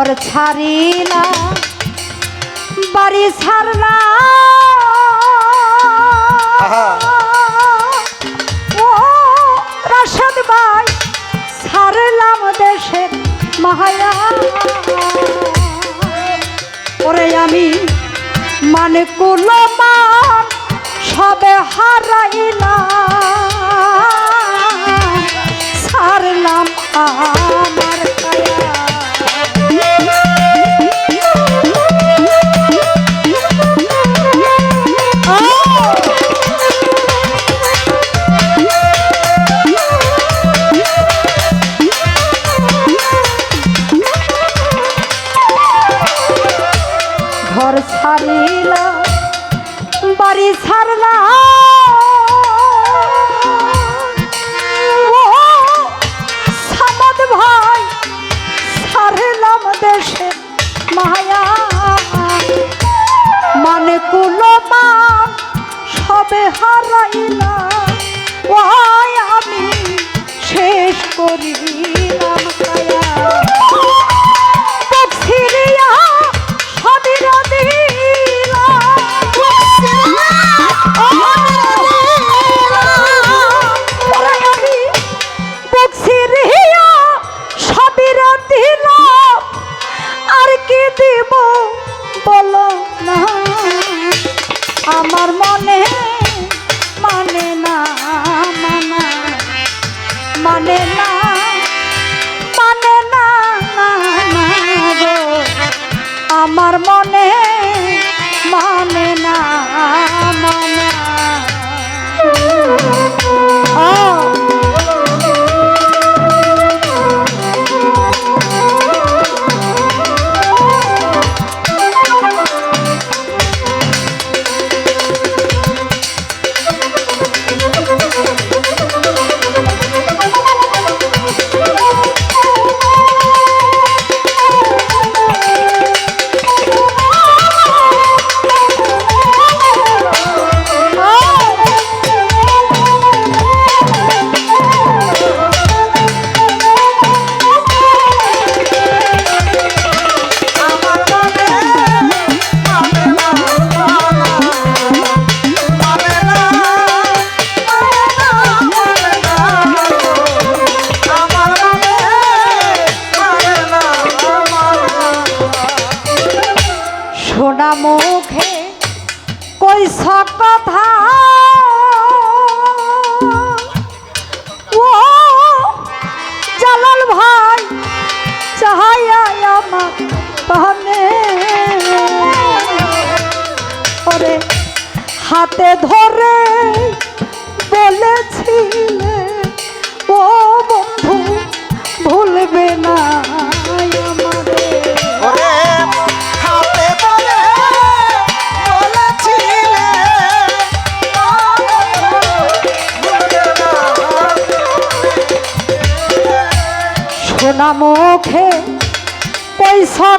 ঘর ছাড়িলা বাড়ি ছাড়লা। ও রাশেদ ভাই ছাড়লাম দেশের মায়া। ওরে আমি মানে কুলমান সবে হারাইলাম। i don't Marmo. হাতে ধরে বলেছিলে ও বন্ধু ভুলবে না সোনা মুখে পয়সা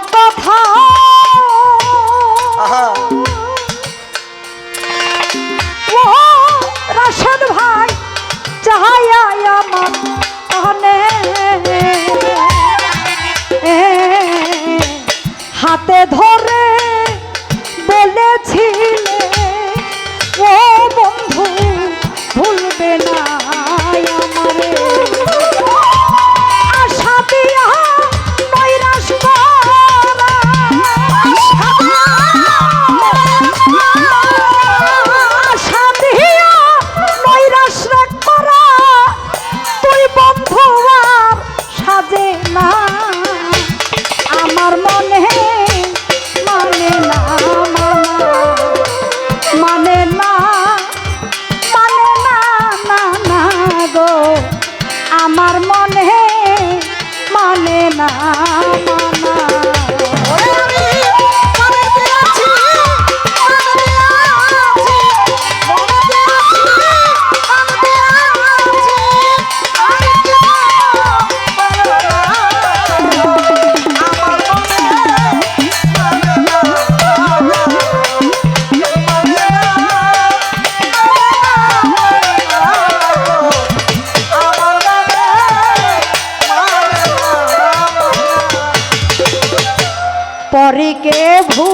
পরীকে ভু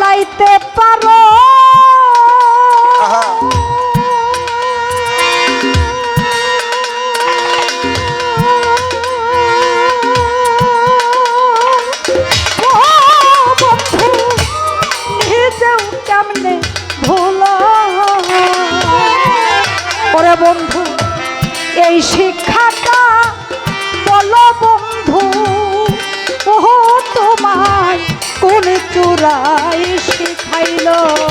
লাইতে পারো? কেমনে ভুল? বন্ধু এই শিক্ষা চুরাই শিখাইলো।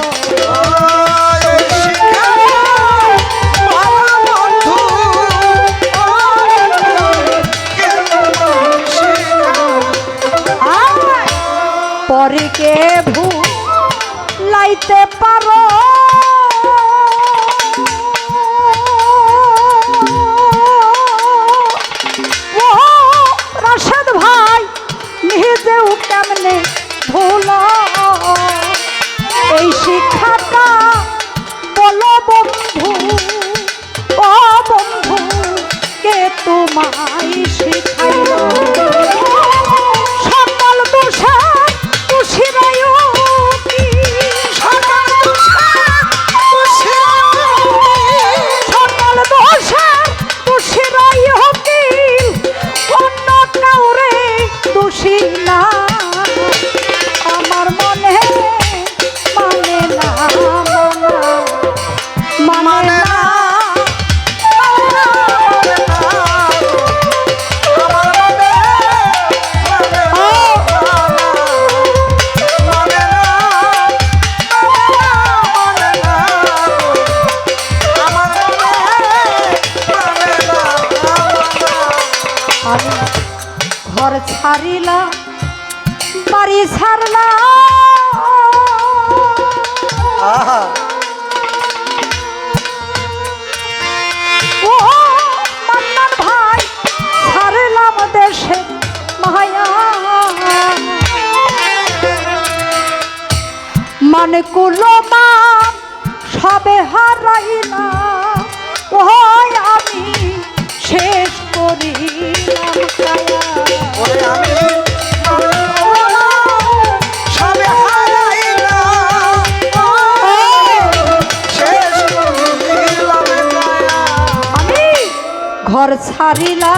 ছাড়িলা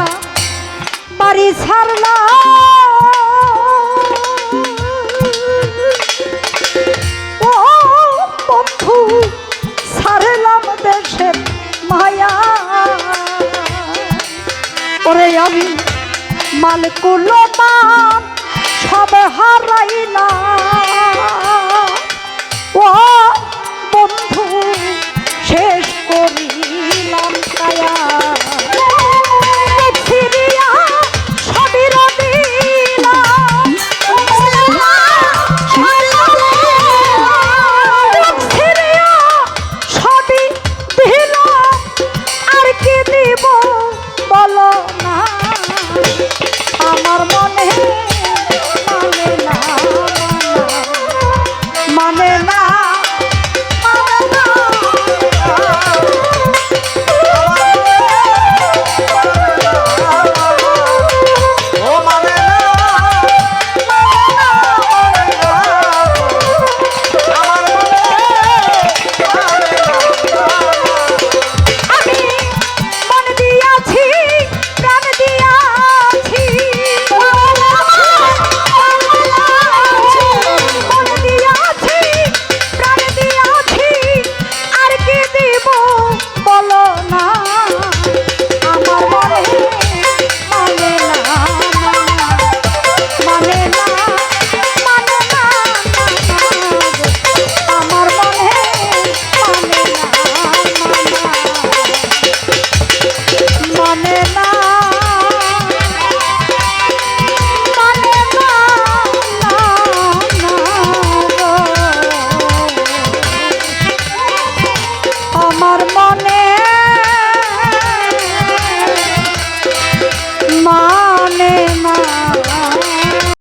বাড়ি ছাড়লা। ও বন্ধু ছাড়লাম দেশের মায়া। ওরে আমি মালকুলো সব হারাইলাম। মানে না